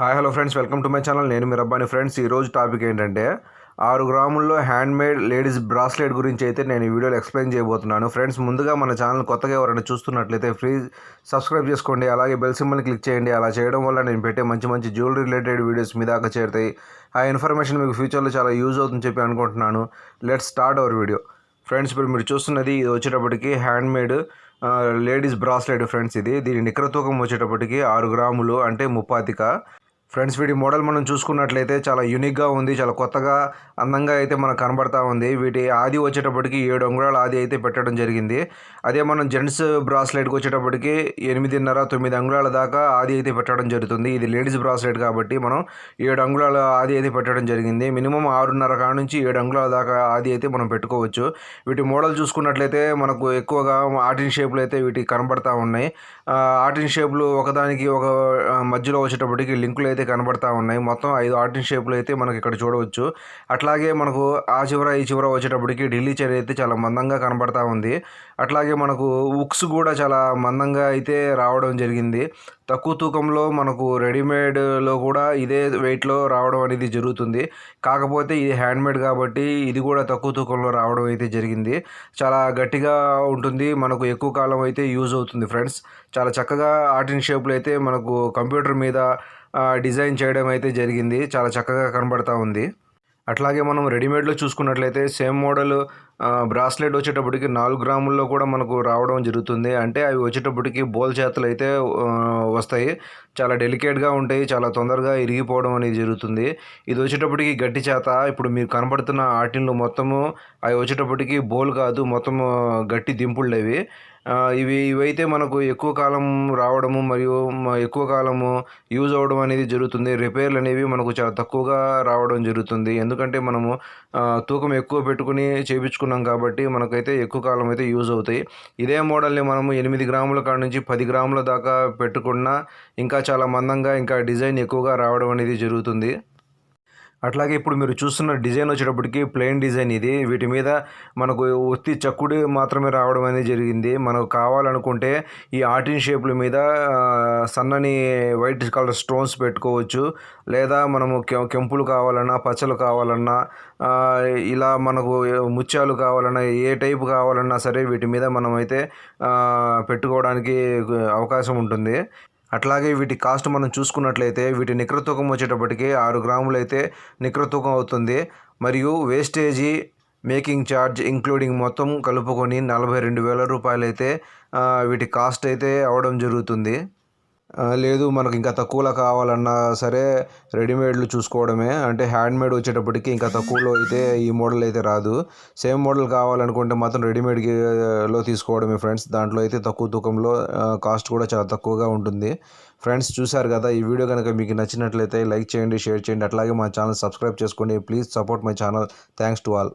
Hi hello friends. Welcome to my channel. నేను మీరు Rabbani. Friends ఈరోజు టాపిక్ ఏంటంటే ఆరు గ్రాముల్లో హ్యాండ్మేడ్ లేడీస్ బ్రాస్లెట్ గురించి అయితే నేను ఈ వీడియోలో ఎక్స్ప్లెయిన్ చేయబోతున్నాను. ఫ్రెండ్స్ ముందుగా మన ఛానల్ కొత్తగా ఎవరైనా చూస్తున్నట్లయితే ఫ్రీ సబ్స్క్రైబ్ చేసుకోండి. అలాగే బెల్ సింబల్ని క్లిక్ చేయండి. అలా చేయడం వల్ల నేను పెట్టే మంచి మంచి జ్యువెలరీ రిలేటెడ్ వీడియోస్ మీ దాకా చేరుతాయి. ఆ ఇన్ఫర్మేషన్ మీకు ఫ్యూచర్లో చాలా యూజ్ అవుతుందని చెప్పి అనుకుంటున్నాను. Let start our video. Friends ఇప్పుడు మీరు చూస్తున్నది ఇది వచ్చేటప్పటికి హ్యాండ్మేడ్ లేడీస్ బ్రాస్లెట్ ఫ్రెండ్స్ ఇది. దీని నికర తూకం వచ్చేటప్పటికి ఆరు గ్రాములు అంటే ముప్పాతిక. ఫ్రెండ్స్ వీటి మోడల్ మనం చూసుకున్నట్లయితే చాలా యూనిక్గా ఉంది చాలా కొత్తగా అందంగా అయితే మనకు కనబడతా ఉంది. వీటి ఆది వచ్చేటప్పటికి ఏడు అంగుళాల ఆది అయితే పెట్టడం జరిగింది. అదే మనం జెంట్స్ బ్రాస్లెట్కి వచ్చేటప్పటికి ఎనిమిదిన్నర తొమ్మిది అంగుళాల దాకా ఆది అయితే పెట్టడం జరుగుతుంది. ఇది లేడీస్ బ్రాస్లెట్ కాబట్టి మనం ఏడు అంగుళాల ఆది అయితే పెట్టడం జరిగింది. మినిమం ఆరున్నర కాడ నుంచి ఏడు అంగుళాల దాకా ఆది అయితే మనం పెట్టుకోవచ్చు. వీటి మోడల్ చూసుకున్నట్లయితే మనకు ఎక్కువగా ఆర్టిన్ షేప్లు అయితే వీటికి కనబడతా ఉన్నాయి. ఆర్టిన్ షేప్లు ఒకదానికి ఒక మధ్యలో వచ్చేటప్పటికి లింకులు అయితే కనబడతా ఉన్నాయి మొత్తం ఐదు ఆర్టిన్ షేప్లు అయితే మనకి ఇక్కడ చూడవచ్చు. అట్లాగే మనకు ఆ చివర ఈ చివర వచ్చేటప్పటికి ఢిల్లీ చైర్ అయితే చాలా మందంగా కనబడతా ఉంది. అట్లాగే మనకు ఉక్స్ కూడా చాలా మందంగా అయితే రావడం జరిగింది. తక్కువ తూకంలో మనకు రెడీమేడ్లో కూడా ఇదే వెయిట్లో రావడం అనేది జరుగుతుంది. కాకపోతే ఇది హ్యాండ్మేడ్ కాబట్టి ఇది కూడా తక్కువ తూకంలో రావడం అయితే జరిగింది. చాలా గట్టిగా ఉంటుంది. మనకు ఎక్కువ కాలం అయితే యూజ్ అవుతుంది ఫ్రెండ్స్. చాలా చక్కగా ఆర్టిన్ షేప్లో అయితే మనకు కంప్యూటర్ మీద డిజైన్ చేయడం అయితే జరిగింది. చాలా చక్కగా కనబడతా ఉంది. అట్లాగే మనం రెడీమేడ్లో చూసుకున్నట్లయితే సేమ్ మోడల్ బ్రాస్లెట్ వచ్చేటప్పటికి నాలుగు గ్రాముల్లో కూడా మనకు రావడం జరుగుతుంది. అంటే అవి వచ్చేటప్పటికి బోల్ చేతలు అయితే వస్తాయి. చాలా డెలికేట్గా ఉంటాయి. చాలా తొందరగా ఇరిగిపోవడం అనేది జరుగుతుంది. ఇది వచ్చేటప్పటికి గట్టి చేత. ఇప్పుడు మీరు కనపడుతున్న ఆటిన్లు మొత్తము అవి వచ్చేటప్పటికి బోల్ కాదు. మొత్తము గట్టి దింపుళ్ళు అవి ఇవి ఇవైతే మనకు ఎక్కువ కాలం రావడము మరియు ఎక్కువ కాలము యూజ్ అవ్వడం అనేది జరుగుతుంది. రిపేర్లు అనేవి మనకు చాలా తక్కువగా రావడం జరుగుతుంది. ఎందుకంటే మనము తూకం ఎక్కువ పెట్టుకుని చేపించుకున్నాం కాబట్టి మనకైతే ఎక్కువ కాలం అయితే యూజ్ అవుతాయి. ఇదే మోడల్ని మనము ఎనిమిది గ్రాముల కాడ నుంచి పది గ్రాముల దాకా పెట్టుకున్నా ఇంకా చాలా మందంగా ఇంకా డిజైన్ ఎక్కువగా రావడం అనేది జరుగుతుంది. అట్లాగే ఇప్పుడు మీరు చూస్తున్న డిజైన్ వచ్చేటప్పటికి ప్లెయిన్ డిజైన్ ఇది. వీటి మీద మనకు ఒత్తి చక్కుడి మాత్రమే రావడం అనేది జరిగింది. మనకు కావాలనుకుంటే ఈ ఆర్టిన్ షేప్ల మీద సన్నని వైట్ కలర్ స్టోన్స్ పెట్టుకోవచ్చు. లేదా మనము కెంపులు కావాలన్నా పచ్చలు కావాలన్నా ఇలా మనకు ముత్యాలు కావాలన్నా ఏ టైపు కావాలన్నా సరే వీటి మీద మనమైతే పెట్టుకోవడానికి అవకాశం ఉంటుంది. అట్లాగే వీటి కాస్ట్ మనం చూసుకున్నట్లయితే వీటి నికర తూకం వచ్చేటప్పటికి ఆరు గ్రాములు అయితే నికర తూకం అవుతుంది. మరియు వేస్టేజీ మేకింగ్ ఛార్జ్ ఇంక్లూడింగ్ మొత్తం కలుపుకొని నలభై రెండు వేల రూపాయలైతే వీటి కాస్ట్ అయితే అవడం జరుగుతుంది. లేదు మనకు ఇంకా తక్కువలో కావాలన్నా సరే రెడీమేడ్లు చూసుకోవడమే. అంటే హ్యాండ్మేడ్ వచ్చేటప్పటికి ఇంకా తక్కువలో అయితే ఈ మోడల్ అయితే రాదు. సేమ్ మోడల్ కావాలనుకుంటే మాత్రం రెడీమేడ్లో తీసుకోవడమే ఫ్రెండ్స్. దాంట్లో అయితే తక్కువ తూకంలో కాస్ట్ కూడా చాలా తక్కువగా ఉంటుంది. ఫ్రెండ్స్ చూశారు కదా ఈ వీడియో కనుక మీకు నచ్చినట్లయితే లైక్ చేయండి షేర్ చేయండి. అట్లాగే మా ఛానల్ సబ్స్క్రైబ్ చేసుకోండి. Please support my channel. Thanks to all.